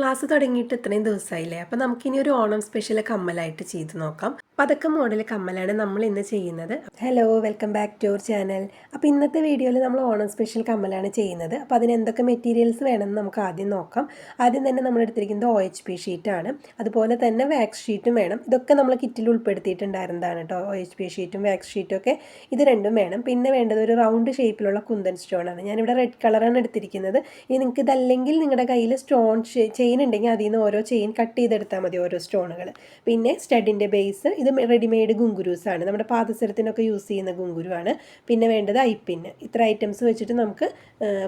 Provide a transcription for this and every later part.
Class തുടങ്ങിയിട്ട് ഇത്രയും ദിവസമായില്ലേ അപ്പോൾ നമുക്കിനി ഒരു ഓണം സ്പെഷ്യൽ കമ്മലായിട്ട് ചെയ്തു നോക്കാം. പതക്കം മോഡൽ കമ്മലാണ് നമ്മൾ ഇന്ന് ചെയ്യുന്നത്. Hello welcome back to our channel അപ്പോൾ ഇന്നത്തെ വീഡിയോയിൽ നമ്മൾ ഓണം സ്പെഷ്യൽ കമ്മലാണ് ചെയ്യുന്നത്. അപ്പോൾ അതിന് എന്തൊക്കെ മെറ്റീരിയൽസ് വേണമെന്ന് നമുക്ക് ആദ്യം നോക്കാം. ആദ്യം തന്നെ നമ്മൾ എടുത്തിരിക്കുന്നത് ഒ എച്ച് പി ഷീറ്റാണ് അതുപോലെ തന്നെ വാക്സ് ഷീറ്റും വേണം. ഇതൊക്കെ നമ്മൾ കിറ്റിൽ ഉൾപ്പെടുത്തിയിട്ടുണ്ടായിരുന്നതാണ് കേട്ടോ ഒ എച്ച് പി ഷീറ്റും വാക്സ് ഷീറ്റും ഒക്കെ ഇത് രണ്ടും വേണം. പിന്നെ വേണ്ടത് ഒരു റൗണ്ട് ഷേപ്പിലുള്ള കുന്തൻ സ്റ്റോണാണ് ഞാനിവിടെ റെഡ് കളറാണ് എടുത്തിരിക്കുന്നത്. ഇനി നിങ്ങൾക്ക് ഇതല്ലെങ്കിൽ നിങ്ങളുടെ കയ്യിൽ സ്റ്റോൺ ചെയിൻ ഉണ്ടെങ്കിൽ അതിൽ നിന്ന് ഓരോ ചെയിൻ കട്ട് ചെയ്തെടുത്താൽ മതി ഓരോ സ്റ്റോണുകൾ പിന്നെ സ്റ്റഡിന്റെ ബേസ് ഇത് റെഡിമെയ്ഡ് ഗുങ്കുരൂസ് ആണ്. നമ്മുടെ പാദസരത്തിനൊക്കെ യൂസ് ചെയ്യുന്ന ഗുങ്കുരുവാണ്. പിന്നെ വേണ്ടത് ഐപ്പിന് ഇത്ര ഐറ്റംസ് വെച്ചിട്ട് നമുക്ക്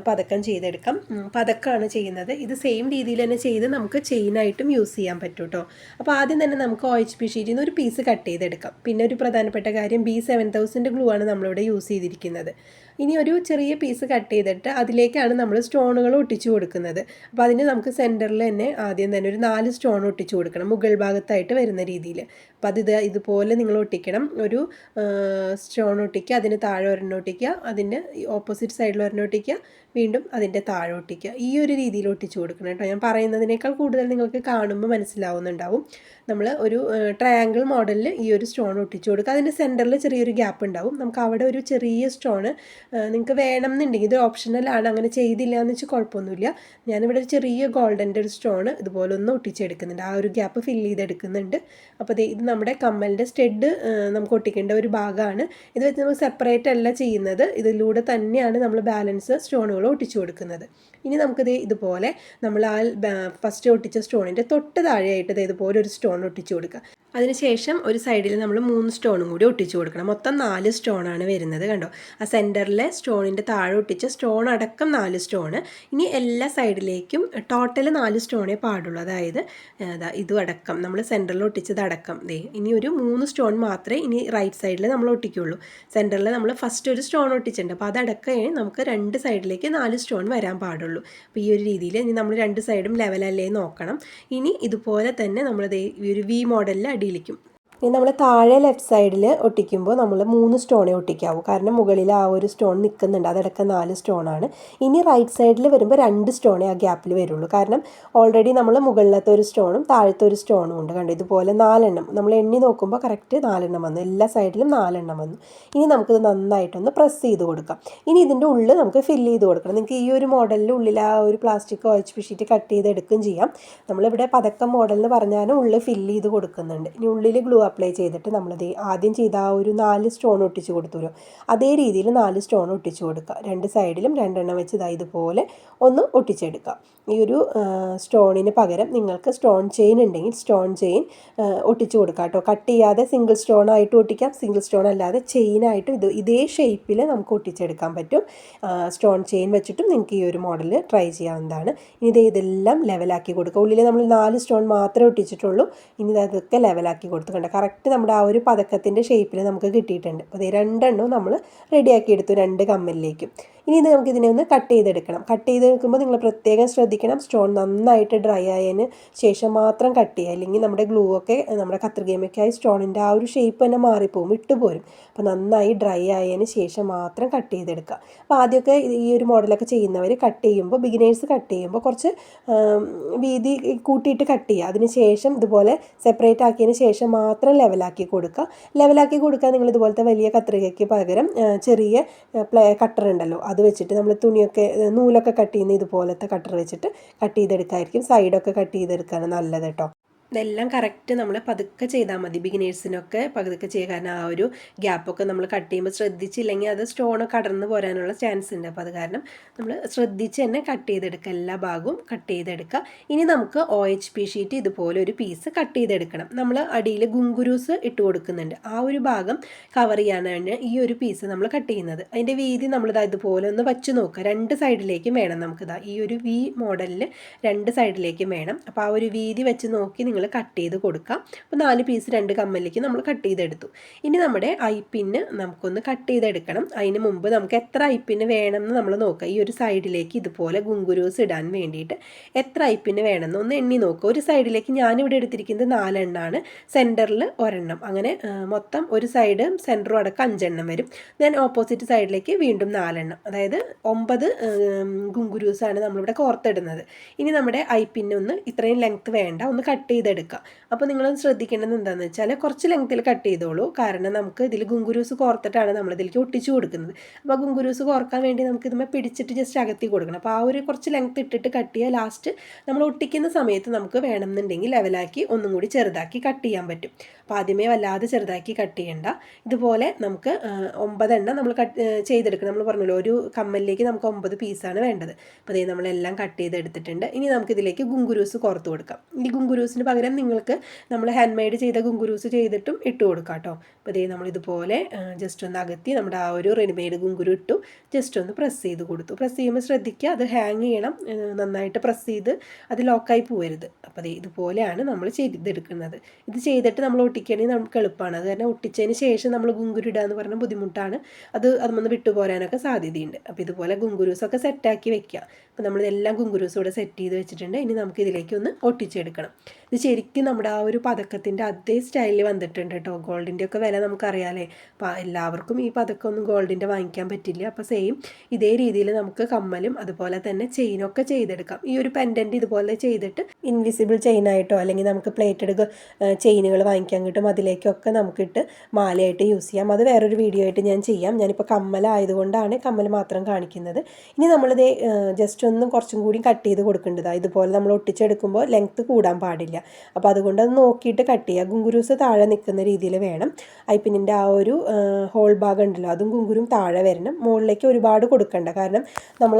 പതക്കം ചെയ്തെടുക്കാം. പതക്കമാണ് ചെയ്യുന്നത്. ഇത് സെയിം രീതിയിൽ തന്നെ ചെയ്ത് നമുക്ക് ചെയിനായിട്ടും യൂസ് ചെയ്യാൻ പറ്റും കേട്ടോ അപ്പോൾ ആദ്യം തന്നെ നമുക്ക് ഒ എച്ച് പി ഷീറ്റിൽ നിന്ന് ഒരു പീസ് കട്ട് ചെയ്തെടുക്കാം. പിന്നെ ഒരു പ്രധാനപ്പെട്ട കാര്യം ബി സെവൻ തൗസൻഡ് ഗ്ലൂ ആണ് നമ്മളിവിടെ യൂസ് ചെയ്തിരിക്കുന്നത്. ഇനി ഒരു ചെറിയ പീസ് കട്ട് ചെയ്തിട്ട് അതിലേക്കാണ് നമ്മൾ സ്റ്റോണുകൾ ഒട്ടിച്ചു കൊടുക്കുന്നത്. അപ്പോൾ അതിന് നമുക്ക് സെന്ററിൽ തന്നെ ആദ്യം തന്നെ ഒരു നാല് സ്റ്റോൺ ഒട്ടിച്ചു കൊടുക്കണം മുകൾ ഭാഗത്തായിട്ട് വരുന്ന രീതിയിൽ അപ്പോൾ അത് ഇത് ഇതുപോലെ നിങ്ങൾ ഒട്ടിക്കണം. ഒരു സ്റ്റോൺ ഒട്ടിക്കുക അതിന് താഴെ ഒരെണ്ണം ഒട്ടിക്കുക അതിന്റെ ഓപ്പോസിറ്റ് സൈഡിൽ ഒരെണ്ണം ഒട്ടിക്കുക വീണ്ടും അതിന്റെ താഴെ ഒട്ടിക്കുക. ഈ ഒരു രീതിയിൽ ഒട്ടിച്ചു കൊടുക്കണം കേട്ടോ. ഞാൻ പറയുന്നതിനേക്കാൾ കൂടുതൽ നിങ്ങൾക്ക് കാണുമ്പോൾ മനസ്സിലാവുന്നുണ്ടാവും. നമ്മൾ ഒരു ട്രയാങ്കിൾ മോഡലിൽ ഈ ഒരു സ്റ്റോൺ ഒട്ടിച്ചു കൊടുക്കുക. അതിന്റെ സെന്ററിൽ ചെറിയൊരു ഗ്യാപ്പ് ഉണ്ടാവും. നമുക്ക് അവിടെ ഒരു ചെറിയ സ്റ്റോൺ നിങ്ങൾക്ക് വേണം എന്നുണ്ടെങ്കിൽ ഇത് ഓപ്ഷണലാണ് അങ്ങനെ ചെയ്തില്ല എന്ന് വെച്ചാൽ കുഴപ്പമൊന്നുമില്ല. ഞാനിവിടെ ഒരു ചെറിയ ഗോൾഡന്റെ ഒരു സ്റ്റോൺ ഇതുപോലെ ഒന്ന് ഒട്ടിച്ചെടുക്കുന്നുണ്ട് ആ ഒരു ഗ്യാപ്പ് ഫില്ല് ചെയ്തെടുക്കുന്നുണ്ട്. അപ്പോൾ ഇത് നമ്മുടെ കമ്മലിന്റെ സ്റ്റെഡ് നമുക്ക് ഒട്ടിക്കേണ്ട ഒരു ഭാഗമാണ്. ഇത് വെച്ച് നമുക്ക് സെപ്പറേറ്റ് അല്ല ചെയ്യുന്നത്. ഇതിലൂടെ തന്നെയാണ് നമ്മൾ ബാലൻസ് സ്റ്റോണുകൾ ഒട്ടിച്ചു കൊടുക്കുന്നത്. ഇനി നമുക്കിത് ഇതുപോലെ നമ്മൾ ആ ഫസ്റ്റ് ഒട്ടിച്ച സ്റ്റോണിന്റെ തൊട്ട് താഴെയായിട്ട് ഇതുപോലെ ഒരു സ്റ്റോൺ ഒട്ടിച്ചു കൊടുക്കുക. അതിനുശേഷം ഒരു സൈഡിൽ നമ്മൾ മൂന്ന് സ്റ്റോണും കൂടി ഒട്ടിച്ചു കൊടുക്കണം. മൊത്തം നാല് സ്റ്റോണാണ് വരുന്നത് കണ്ടോ? ആ സെന്ററിലെ സ്റ്റോണിന്റെ താഴെ ഒട്ടിച്ച സ്റ്റോൺ അടക്കം നാല് സ്റ്റോണ്. ഇനി എല്ലാ സൈഡിലേക്കും ടോട്ടൽ നാല് സ്റ്റോണേ പാടുള്ളൂ. അതായത് അതാ ഇതും അടക്കം. നമ്മൾ സെന്ററിൽ ഒട്ടിച്ചത് അടക്കം. ദേ ഇനി ഒരു മൂന്ന് സ്റ്റോൺ മാത്രമേ ഇനി റൈറ്റ് സൈഡിൽ നമ്മൾ ഒട്ടിക്കുള്ളൂ. സെന്ററിൽ നമ്മൾ ഫസ്റ്റ് ഒരു സ്റ്റോൺ ഒട്ടിച്ചിട്ടുണ്ട്. അപ്പോൾ അതടക്കമേ നമുക്ക് രണ്ട് സൈഡിലേക്ക് നാല് സ്റ്റോൺ വരാൻ പാടുള്ളൂ. അപ്പോൾ ഈ ഒരു രീതിയിൽ ഇനി നമ്മൾ രണ്ട് സൈഡും ലെവലല്ലേ നോക്കണം. ഇനി ഇതുപോലെ തന്നെ നമ്മൾ ഈ ഒരു വി മോഡലിൽ അടിയിലേക്കും ഇനി നമ്മൾ താഴെ ലെഫ്റ്റ് സൈഡിൽ ഒട്ടിക്കുമ്പോൾ നമ്മൾ മൂന്ന് സ്റ്റോണേ ഒട്ടിക്കാവൂ. കാരണം മുകളിൽ ആ ഒരു സ്റ്റോൺ നിൽക്കുന്നുണ്ട് അതടക്കം നാല് സ്റ്റോണാണ് ഇനി റൈറ്റ് സൈഡിൽ വരുമ്പോൾ രണ്ട് സ്റ്റോണേ ആ ഗ്യാപ്പിൽ വരുള്ളൂ. കാരണം ഓൾറെഡി നമ്മൾ മുകളിലത്തെ ഒരു സ്റ്റോണും താഴത്തെ ഒരു സ്റ്റോണും ഉണ്ട്. കണ്ടു? ഇതുപോലെ നാലെണ്ണം. നമ്മൾ എണ്ണി നോക്കുമ്പോൾ കറക്റ്റ് നാലെണ്ണം വന്നു. എല്ലാ സൈഡിലും നാലെണ്ണം വന്നു. ഇനി നമുക്കിത് നന്നായിട്ടൊന്ന് പ്രസ് ചെയ്ത് കൊടുക്കാം. ഇനി ഇതിന്റെ ഉള്ളിൽ നമുക്ക് ഫില്ല് ചെയ്ത് കൊടുക്കണം. നിങ്ങൾക്ക് ഈ ഒരു മോഡലിൽ ഉള്ളിൽ ആ ഒരു പ്ലാസ്റ്റിക് ഒഴിച്ച് പിടിച്ചിട്ട് കട്ട് ചെയ്ത് എടുക്കുകയും ചെയ്യാം. നമ്മളിവിടെ പതക്കം മോഡൽ എന്ന് പറഞ്ഞാലും ഉള്ളിൽ ഫില്ല് ചെയ്ത് കൊടുക്കുന്നുണ്ട്. ഇനി ഉള്ളിൽ ഗ്ലൂ അപ്ലൈ ചെയ്തിട്ട് നമ്മളിത് ആദ്യം ചെയ്ത ആ ഒരു നാല് സ്റ്റോൺ ഒട്ടിച്ച് കൊടുത്തുല്ലോ അതേ രീതിയിൽ നാല് സ്റ്റോൺ ഒട്ടിച്ച് കൊടുക്കുക. രണ്ട് സൈഡിലും രണ്ടെണ്ണം വെച്ച് ഇതാ ഇതുപോലെ ഒന്ന് ഒട്ടിച്ചെടുക്കുക. ഈ ഒരു സ്റ്റോണിന് പകരം നിങ്ങൾക്ക് സ്റ്റോൺ ചെയിൻ ഉണ്ടെങ്കിൽ സ്റ്റോൺ ചെയിൻ ഒട്ടിച്ചു കൊടുക്കാം കേട്ടോ. കട്ട് ചെയ്യാതെ സിംഗിൾ സ്റ്റോൺ ആയിട്ട് ഒട്ടിക്കാം സിംഗിൾ സ്റ്റോൺ അല്ലാതെ ചെയിനായിട്ട് ഇത് ഇതേ ഷേപ്പിൽ നമുക്ക് ഒട്ടിച്ചെടുക്കാൻ പറ്റും. സ്റ്റോൺ ചെയിൻ വെച്ചിട്ടും നിങ്ങൾക്ക് ഈ ഒരു മോഡൽ ട്രൈ ചെയ്യാവുന്നതാണ്. ഇനി ഇത് ഇതെല്ലാം ലെവലാക്കി കൊടുക്കുക. ഉള്ളിൽ നമ്മൾ നാല് സ്റ്റോൺ മാത്രമേ ഒട്ടിച്ചിട്ടുള്ളൂ. ഇനി അതൊക്കെ ലെവലാക്കി കൊടുത്തുകൊണ്ട് കറക്റ്റ് നമ്മുടെ ആ ഒരു പതക്കത്തിന്റെ ഷേപ്പിൽ നമുക്ക് കിട്ടിയിട്ടുണ്ട്. അപ്പോൾ ഇത് രണ്ടെണ്ണവും നമ്മൾ റെഡിയാക്കി എടുത്തു രണ്ട് കമ്മലിലേക്കും ഇനി ഇത് നമുക്ക് ഇതിനെ ഒന്ന് കട്ട് ചെയ്തെടുക്കണം. കട്ട് ചെയ്തെടുക്കുമ്പോൾ നിങ്ങൾ പ്രത്യേകം ശ്രദ്ധിക്കണം. സ്റ്റോൺ നന്നായിട്ട് ഡ്രൈ ആയതിന് ശേഷം മാത്രം കട്ട് ചെയ്യുക. അല്ലെങ്കിൽ നമ്മുടെ ഗ്ലൂ ഒക്കെ നമ്മുടെ കത്രികയമൊക്കെ ആയി സ്റ്റോണിന്റെ ആ ഒരു ഷേപ്പ് തന്നെ മാറിപ്പോവും വിട്ടുപോരും. അപ്പോൾ നന്നായി ഡ്രൈ ആയതിന് ശേഷം മാത്രം കട്ട് ചെയ്തെടുക്കുക. അപ്പോൾ ആദ്യമൊക്കെ ഈ ഒരു മോഡലൊക്കെ ചെയ്യുന്നവർ കട്ട് ചെയ്യുമ്പോൾ ബിഗിനേഴ്സ് കട്ട് ചെയ്യുമ്പോൾ കുറച്ച് വീതി കൂട്ടിയിട്ട് കട്ട് ചെയ്യുക. അതിന് ശേഷം ഇതുപോലെ സെപ്പറേറ്റ് ആക്കിയതിന് ശേഷം മാത്രം ലെവലാക്കി കൊടുക്കുക. ലെവലാക്കി കൊടുക്കുക നിങ്ങൾ ഇതുപോലത്തെ വലിയ കത്രികയ്ക്ക് പകരം ചെറിയ പ്ലേ കട്ടർ ഉണ്ടല്ലോ അത് വെച്ചിട്ട് നമ്മൾ തുണിയൊക്കെ നൂലൊക്കെ കട്ട് ചെയ്യുന്ന ഇതുപോലത്തെ കട്ടർ വെച്ചിട്ട് കട്ട് ചെയ്തെടുക്കായിരിക്കും. സൈഡൊക്കെ കട്ട് ചെയ്തെടുക്കാണ് നല്ലത് കേട്ടോ. ഇതെല്ലാം കറക്റ്റ് നമ്മൾ പതുക്കെ ചെയ്താൽ മതി ബിഗിനേഴ്സിനൊക്കെ പതുക്കെ ചെയ്യുക കാരണം ആ ഒരു ഗ്യാപ്പൊക്കെ നമ്മൾ കട്ട് ചെയ്യുമ്പോൾ ശ്രദ്ധിച്ചില്ലെങ്കിൽ അത് സ്റ്റോണൊക്കെ കടന്ന് പോരാനുള്ള ചാൻസ് ഉണ്ട്. അപ്പോൾ അത് കാരണം നമ്മൾ ശ്രദ്ധിച്ച് തന്നെ കട്ട് ചെയ്തെടുക്കുക എല്ലാ ഭാഗവും കട്ട് ചെയ്തെടുക്കുക ഇനി നമുക്ക് ഒ എച്ച് പി ഷീറ്റ് ഇതുപോലെ ഒരു പീസ് കട്ട് ചെയ്തെടുക്കണം. നമ്മൾ അടിയിൽ ഗുങ്കുരൂസ് ഇട്ട് കൊടുക്കുന്നുണ്ട്. ആ ഒരു ഭാഗം കവർ ചെയ്യാനാണ് ഈ ഒരു പീസ് നമ്മൾ കട്ട് ചെയ്യുന്നത്. അതിന്റെ വീതി നമ്മളിതാ ഇതുപോലെ ഒന്ന് വച്ച് നോക്കുക രണ്ട് സൈഡിലേക്കും വേണം നമുക്കിതാ ഈ ഒരു വി മോഡലിൽ രണ്ട് സൈഡിലേക്കും വേണം. അപ്പോൾ ആ ഒരു വീതി വെച്ച് നോക്കി നിങ്ങൾ കട്ട് ചെയ്ത് കൊടുക്കാം. അപ്പോൾ നാല് പീസ് രണ്ട് കമ്മലിലേക്ക് നമ്മൾ കട്ട് ചെയ്തെടുത്തു. ഇനി നമ്മുടെ ഐ പിന്ന് നമുക്കൊന്ന് കട്ട് ചെയ്തെടുക്കണം. അതിന് മുമ്പ് നമുക്ക് എത്ര ഐ പിന്ന് വേണമെന്ന് നമ്മൾ നോക്കുക ഈ ഒരു സൈഡിലേക്ക് ഇതുപോലെ ഗുങ്കുരൂസ് ഇടാൻ വേണ്ടിയിട്ട് എത്ര ഐ പിന്ന് വേണമെന്ന് ഒന്ന് എണ്ണി നോക്കുക. ഒരു സൈഡിലേക്ക് ഞാനിവിടെ എടുത്തിരിക്കുന്നത് നാലെണ്ണമാണ് സെന്ററിൽ ഒരെണ്ണം. അങ്ങനെ മൊത്തം ഒരു സൈഡ് സെന്ററും അടക്കം അഞ്ചെണ്ണം വരും. ദെൻ ഓപ്പോസിറ്റ് സൈഡിലേക്ക് വീണ്ടും നാലെണ്ണം. അതായത് ഒമ്പത് ഗുങ്കുരൂസാണ് നമ്മളിവിടെ കോർത്തിടുന്നത്. ഇനി നമ്മുടെ ഐ പിന്ന് ഒന്ന് ഇത്രയും ലെങ്ത്ത് വേണ്ട. ഒന്ന് കട്ട് ചെയ്തെടുക്കുക അപ്പോൾ നിങ്ങൾ ശ്രദ്ധിക്കേണ്ടത് എന്താണെന്ന് വെച്ചാൽ കുറച്ച് ലെങ്ത്തിൽ കട്ട് ചെയ്തോളൂ. കാരണം നമുക്ക് ഇതിൽ ഗുങ്കുരൂസ് കോർത്തിട്ടാണ് നമ്മളിതിലേക്ക് ഒട്ടിച്ചു കൊടുക്കുന്നത്. അപ്പോൾ ഗുങ്കുരൂസ് കോർക്കാൻ വേണ്ടി നമുക്ക് ഇതുമ്മേ പിടിച്ചിട്ട് ജസ്റ്റ് അകത്തി കൊടുക്കണം. അപ്പോൾ ആ ഒരു കുറച്ച് ലെങ്ത് ഇട്ടിട്ട് കട്ട് ചെയ്യുക ലാസ്റ്റ് നമ്മൾ ഒട്ടിക്കുന്ന സമയത്ത് നമുക്ക് വേണമെന്നുണ്ടെങ്കിൽ ലെവലാക്കി ഒന്നും കൂടി ചെറുതാക്കി കട്ട് ചെയ്യാൻ പറ്റും. അപ്പോൾ ആദ്യമേ വല്ലാതെ ചെറുതാക്കി കട്ട് ചെയ്യേണ്ട. ഇതുപോലെ നമുക്ക് ഒമ്പതെണ്ണം നമ്മൾ കട്ട് ചെയ്തെടുക്കണം. നമ്മൾ പറഞ്ഞല്ലോ ഒരു കമ്മലിലേക്ക് നമുക്ക് ഒമ്പത് പീസാണ് വേണ്ടത്. അപ്പോൾ അതേ നമ്മളെല്ലാം കട്ട് ചെയ്തെടുത്തിട്ടുണ്ട്. ഇനി നമുക്കിതിലേക്ക് ഗുങ്കുരൂസ് കോർത്ത് കൊടുക്കാം. ഈ ഗുങ്കുരൂസിന് പകരം നിങ്ങൾക്ക് നമ്മൾ ഹാൻഡ് മെയ്ഡ് ചെയ്ത ഗുങ്കുരൂസ് ചെയ്തിട്ടും ഇട്ട് കൊടുക്കാം കേട്ടോ. അപ്പോൾ ഇതേ നമ്മളിതുപോലെ ജസ്റ്റ് ഒന്ന് അകത്തി നമ്മുടെ ആ ഒരു റെഡിമെയ്ഡ് ഗുങ്കുരു ഇട്ടു. ജസ്റ്റ് ഒന്ന് പ്രസ് ചെയ്ത് കൊടുത്തു. പ്രസ് ചെയ്യുമ്പോൾ ശ്രദ്ധിക്കുക അത് ഹാങ് ചെയ്യണം നന്നായിട്ട് പ്രസ് ചെയ്ത് അത് ലോക്കായി പോകരുത് അപ്പോൾ അതേ ഇതുപോലെയാണ് നമ്മൾ ചെയ്തെടുക്കുന്നത്. ഇത് ചെയ്തിട്ട് നമ്മൾ ഒട്ടിക്കണമെങ്കിൽ നമുക്ക് എളുപ്പമാണ്. അത് കാരണം ഒട്ടിച്ചതിന് ശേഷം നമ്മൾ ഗുങ്കുരു ഇടുക എന്ന് പറഞ്ഞാൽ ബുദ്ധിമുട്ടാണ്. അത് അതൊന്ന് വിട്ടുപോരാനൊക്കെ സാധ്യതയുണ്ട്. അപ്പോൾ ഇതുപോലെ ഗുങ്കുരൂസൊക്കെ സെറ്റാക്കി വെക്കുക. അപ്പോൾ നമ്മളിതെല്ലാം ഗുങ്കുരൂസ് ഇവിടെ സെറ്റ് ചെയ്ത് വെച്ചിട്ടുണ്ട്. ഇനി നമുക്ക് ഇതിലേക്ക് ഒന്ന് ഒട്ടിച്ചെടുക്കണം. ഇത് ശരിക്കും നമ്മുടെ ആ ഒരു പതക്കത്തിന്റെ അതേ സ്റ്റൈലിൽ വന്നിട്ടുണ്ട് കേട്ടോ ഗോൾഡിന്റെ ഒക്കെ വില നമുക്കറിയാമല്ലേ അപ്പോൾ എല്ലാവർക്കും ഈ പതക്കമൊന്നും ഗോൾഡിന്റെ വാങ്ങിക്കാൻ പറ്റില്ല. അപ്പോൾ സെയിം ഇതേ രീതിയിൽ നമുക്ക് കമ്മലും അതുപോലെ തന്നെ ചെയിനൊക്കെ ചെയ്തെടുക്കാം. ഈ ഒരു പെൻഡന്റ് ഇതുപോലെ ചെയ്തിട്ട് ഇൻവിസിബിൾ ചെയിനായിട്ടോ അല്ലെങ്കിൽ നമുക്ക് പ്ലേറ്റഡ് ചെയിനുകൾ വാങ്ങിക്കാൻ കിട്ടും. അതിലേക്കൊക്കെ നമുക്കിട്ട് മാലയായിട്ട് യൂസ് ചെയ്യാം. അത് വേറൊരു വീഡിയോ ആയിട്ട് ഞാൻ ചെയ്യാം. ഞാനിപ്പോൾ കമ്മലായതുകൊണ്ടാണ് കമ്മൽ മാത്രം കാണിക്കുന്നത്. ഇനി നമ്മളിത് ജസ്റ്റ് ഒന്നും കുറച്ചും കൂടി കട്ട് ചെയ്ത് കൊടുക്കേണ്ടതാണ് ഇതുപോലെ നമ്മൾ ഒട്ടിച്ചെടുക്കുമ്പോൾ ലെങ്ത്ത് കൂടാൻ പാടില്ല. അപ്പോൾ അതുകൊണ്ട് അത് നോക്കിയിട്ട് കട്ട് ചെയ്യുക ഗുങ്കുരൂസ് താഴെ നിൽക്കുന്ന രീതിയിൽ വേണം. ഐപ്പിനിന്റെ ആ ഒരു ഹോൾ ഭാഗം ഉണ്ടല്ലോ അതും ഗുങ്കുരും താഴെ വരണം. മുകളിലേക്ക് ഒരുപാട് കൊടുക്കണ്ട. കാരണം നമ്മൾ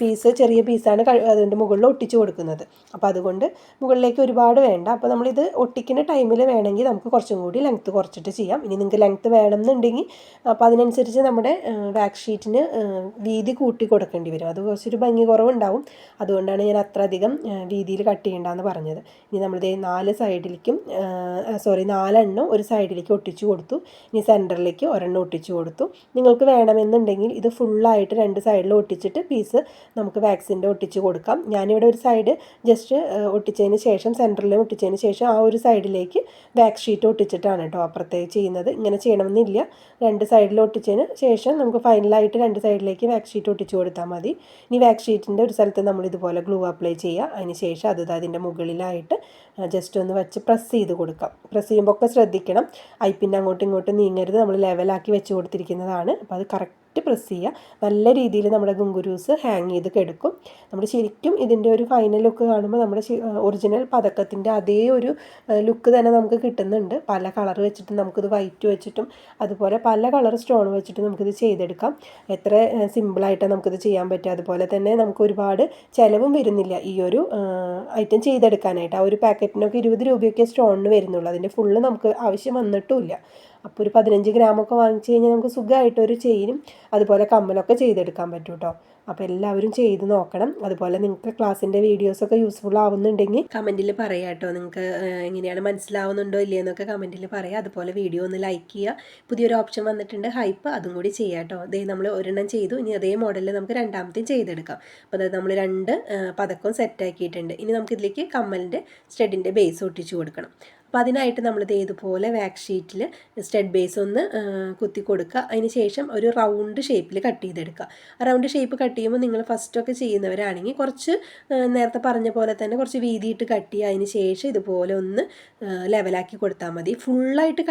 പീസ് ചെറിയ പീസാണ് അതിന്റെ മുകളിൽ ഒട്ടിച്ച് കൊടുക്കുന്നത്. അപ്പോൾ അതുകൊണ്ട് മുകളിലേക്ക് ഒരുപാട് വേണ്ട. അപ്പോൾ നമ്മളിത് ഒട്ടിക്കുന്ന ടൈമിൽ വേണമെങ്കിൽ നമുക്ക് കുറച്ചും കൂടി ലെങ്ത്ത് കുറച്ചിട്ട് ചെയ്യാം. ഇനി നിങ്ങൾക്ക് ലെങ്ത്ത് വേണമെന്നുണ്ടെങ്കിൽ അപ്പോൾ അതിനനുസരിച്ച് നമ്മുടെ ബാക്ക് ഷീറ്റിന് വീതി കൂട്ടി കൊടുക്കേണ്ടി വരും. അത് കുറച്ചൊരു ഭംഗി കുറവുണ്ടാവും. അതുകൊണ്ടാണ് ഞാൻ അത്ര അധികം വീതിയിൽ കട്ട് ചെയ്യേണ്ടെന്ന് പറഞ്ഞത്. ഇനി നമ്മളിത് നാല് സൈഡിലേക്കും സോറി നാലെണ്ണം ഒരു സൈഡിലേക്ക് ഒട്ടിച്ചു കൊടുത്തു. ഇനി സെന്ററിലേക്ക് ഒരെണ്ണം ഒട്ടിച്ചു കൊടുത്തു. നിങ്ങൾക്ക് വേണമെന്നുണ്ടെങ്കിൽ ഇത് ഫുള്ളായിട്ട് രണ്ട് സൈഡിൽ ഒട്ടിച്ചിട്ട് പീസ് നമുക്ക് വാക്സിന്റെ ഒട്ടിച്ച് കൊടുക്കാം. ഞാനിവിടെ ഒരു സൈഡ് ജസ്റ്റ് ഒട്ടിച്ചതിന് ശേഷം സെന്ററിൽ ഒട്ടിച്ചതിന് ശേഷം ആ ഒരു സൈഡിലേക്ക് ബാക്ക് ഷീറ്റ് ഒട്ടിച്ചിട്ടാണ് കേട്ടോ അപ്പുറത്തേക്ക് ചെയ്യുന്നത്. ഇങ്ങനെ ചെയ്യണമെന്നില്ല. രണ്ട് സൈഡിൽ ഒട്ടിച്ചതിന് ശേഷം നമുക്ക് ഫൈനലായിട്ട് രണ്ട് സൈഡിലേക്ക് ബാക്ക് ഷീറ്റ് ഒട്ടിച്ച് കൊടുത്താൽ മതി. ഇനി വാക്സ് ഷീറ്റിന്റെ ഒരു സ്ഥലത്ത് നമ്മൾ ഇതുപോലെ ഗ്ലൂ അപ്ലൈ ചെയ്യുക. അതിന് ശേഷം അത് അതിന്റെ മുകളിലായിട്ട് ജസ്റ്റ് ഒന്ന് വെച്ച് പ്രസ് ചെയ്ത് കൊടുക്കാം. പ്രസ് ചെയ്യുമ്പോൾ ഒക്കെ ശ്രദ്ധിക്കണം. ഐപ്പിന്റെ അങ്ങോട്ടും ഇങ്ങോട്ടും നീങ്ങരുത്. നമ്മൾ ലെവലാക്കി വെച്ച് കൊടുത്തിരിക്കുന്നതാണ്. അപ്പോൾ അത് കറക്റ്റ് പ്രസ് ചെയ്യുക. നല്ല രീതിയിൽ നമ്മുടെ ഗുങ്കുരൂസ് ഹാങ് ചെയ്ത് കിടക്കും. നമ്മൾ ശരിക്കും ഇതിന്റെ ഒരു ഫൈനൽ ലുക്ക് കാണുമ്പോൾ നമ്മുടെ ഒറിജിനൽ പതക്കത്തിന്റെ അതേ ഒരു ലുക്ക് തന്നെ നമുക്ക് കിട്ടുന്നുണ്ട്. പല കളർ വെച്ചിട്ടും നമുക്കിത് വൈറ്റ് വെച്ചിട്ടും അതുപോലെ പല കളർ സ്റ്റോൺ വെച്ചിട്ട് നമുക്കിത് ചെയ്തെടുക്കാം. എത്ര സിമ്പിളായിട്ടാണ് നമുക്കിത് ചെയ്യാൻ പറ്റുക അതുപോലെ തന്നെ നമുക്ക് ഒരുപാട് ചിലവും വരുന്നില്ല ഈ ഒരു ഐറ്റം ചെയ്തെടുക്കാനായിട്ട്. ആ ഒരു പാക്കറ്റിനൊക്കെ ഇരുപത് രൂപയൊക്കെ സ്റ്റോണിന് വരുന്നുള്ളൂ. അതിന്റെ ഫുള്ള് നമുക്ക് ആവശ്യം വന്നിട്ടുമില്ല അപ്പോൾ ഒരു പതിനഞ്ച് ഗ്രാമൊക്കെ വാങ്ങിച്ചു കഴിഞ്ഞാൽ നമുക്ക് സുഖമായിട്ട് ഒരു ചെയിനും അതുപോലെ കമ്മലൊക്കെ ചെയ്തെടുക്കാൻ പറ്റും കേട്ടോ അപ്പോൾ എല്ലാവരും ചെയ്ത് നോക്കണം. അതുപോലെ നിങ്ങൾക്ക് ക്ലാസ്സിന്റെ വീഡിയോസൊക്കെ യൂസ്ഫുൾ ആവുന്നുണ്ടെങ്കിൽ കമന്റിൽ പറയാം കേട്ടോ നിങ്ങൾക്ക് എങ്ങനെയാണ് മനസ്സിലാവുന്നുണ്ടോ ഇല്ലയോ എന്നൊക്കെ കമന്റിൽ പറയാം. അതുപോലെ വീഡിയോ ഒന്ന് ലൈക്ക് ചെയ്യുക പുതിയൊരു ഓപ്ഷൻ വന്നിട്ടുണ്ട് ഹൈപ്പ് അതും കൂടി ചെയ്യാം കേട്ടോ അതേ നമ്മൾ ഒരെണ്ണം ചെയ്തു. ഇനി അതേ മോഡലിൽ നമുക്ക് രണ്ടാമത്തെയും ചെയ്തെടുക്കാം. അപ്പോൾ അതായത് നമ്മൾ രണ്ട് പതക്കവും സെറ്റാക്കിയിട്ടുണ്ട് ഇനി നമുക്കിതിലേക്ക് കമ്മലിന്റെ സ്റ്റെഡിന്റെ ബേസ് ഒട്ടിച്ച് കൊടുക്കണം. അപ്പോൾ അതിനായിട്ട് നമ്മളിത് ഇതുപോലെ വാക്സ് ഷീറ്റിൽ സ്റ്റെഡ് ബേസ് ഒന്ന് കുത്തി കൊടുക്കുക അതിന് ശേഷം ഒരു റൗണ്ട് ഷേപ്പിൽ കട്ട് ചെയ്തെടുക്കുക ആ റൗണ്ട് ഷേപ്പ് കട്ട് ചെയ്യുമ്പോൾ നിങ്ങൾ ഫസ്റ്റൊക്കെ ചെയ്യുന്നവരാണെങ്കിൽ കുറച്ച് നേരത്തെ പറഞ്ഞ പോലെ തന്നെ കുറച്ച് വീതിയിട്ട് കട്ട് ചെയ്യുക. അതിന് ശേഷം ഇതുപോലെ ഒന്ന് ലെവലാക്കി കൊടുത്താൽ മതി. ഫുള്ളായിട്ട്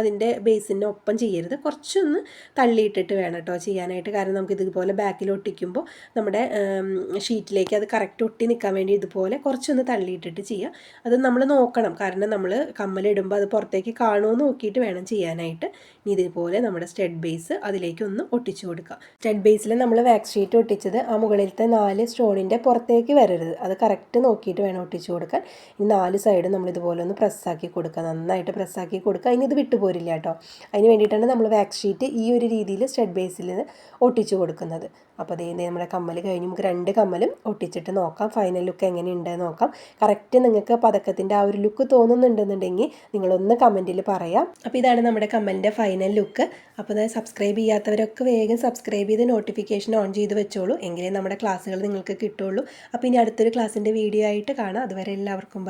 അതിന്റെ ബേസിന്റെ ഒപ്പം ചെയ്യരുത്. കുറച്ചൊന്ന് തള്ളിയിട്ടിട്ട് വേണം കേട്ടോ ചെയ്യാനായിട്ട്. കാരണം നമുക്ക് ഇതുപോലെ ബാക്കിൽ ഒട്ടിക്കുമ്പോൾ നമ്മുടെ ഷീറ്റിലേക്ക് അത് കറക്റ്റ് ഒട്ടി നിൽക്കാൻ വേണ്ടി ഇതുപോലെ കുറച്ചൊന്ന് തള്ളിയിട്ടിട്ട് ചെയ്യുക. അത് നമ്മൾ നോക്കണം. കാരണം നമ്മൾ കമ്മലിടുമ്പോൾ അത് പുറത്തേക്ക് കാണുമോ നോക്കിയിട്ട് വേണം ചെയ്യാനായിട്ട്. ഇനി ഇതുപോലെ നമ്മുടെ സ്റ്റെഡ് ബേസ് അതിലേക്ക് ഒന്ന് ഒട്ടിച്ചു കൊടുക്കുക സ്റ്റെഡ് ബേസിൽ നമ്മൾ വാക്സ് ഷീറ്റ് ഒട്ടിച്ചത് ആ മുകളിലത്തെ നാല് സ്റ്റോണിന്റെ പുറത്തേക്ക് വരരുത്. അത് കറക്റ്റ് നോക്കിയിട്ട് വേണം ഒട്ടിച്ചു കൊടുക്കാൻ. ഈ നാല് സൈഡും നമ്മൾ ഇതുപോലെ ഒന്ന് പ്രസ്സാക്കി കൊടുക്കുക. നന്നായിട്ട് പ്രസ്സാക്കി കൊടുക്കുക. അതിന് ഇത് വിട്ടുപോരില്ല കേട്ടോ. അതിന് വേണ്ടിയിട്ടാണ് നമ്മൾ വാക്സ് ഷീറ്റ് ഈ ഒരു രീതിയിൽ സ്റ്റെഡ് ബേസിൽ ഒട്ടിച്ചു കൊടുക്കുന്നത്. അപ്പോൾ അതേ നമ്മുടെ കമ്മൽ കഴിഞ്ഞ് നമുക്ക് രണ്ട് കമ്മലും ഒട്ടിച്ചിട്ട് നോക്കാം. ഫൈനൽ ലുക്ക് എങ്ങനെയുണ്ട് നോക്കാം. കറക്റ്റ് നിങ്ങൾക്ക് പതക്കത്തിന്റെ ആ ഒരു ലുക്ക് തോന്നുന്നുണ്ടെന്നുണ്ടെങ്കിൽ നിങ്ങളൊന്ന് കമന്റിൽ പറയാം. അപ്പോൾ ഇതാണ് നമ്മുടെ കമ്മലിന്റെ ഫൈനൽ ലുക്ക് അപ്പോൾ അത് സബ്സ്ക്രൈബ് ചെയ്യാത്തവരൊക്കെ വേഗം സബ്സ്ക്രൈബ് ചെയ്ത് നോട്ടിഫിക്കേഷൻ ഓൺ ചെയ്ത് വെച്ചോളൂ. എങ്കിലേ നമ്മുടെ ക്ലാസ്സുകൾ നിങ്ങൾക്ക് കിട്ടുള്ളൂ. അപ്പോൾ ഇനി അടുത്തൊരു ക്ലാസ്സിന്റെ വീഡിയോ ആയിട്ട് കാണാം. അതുവരെ എല്ലാവർക്കും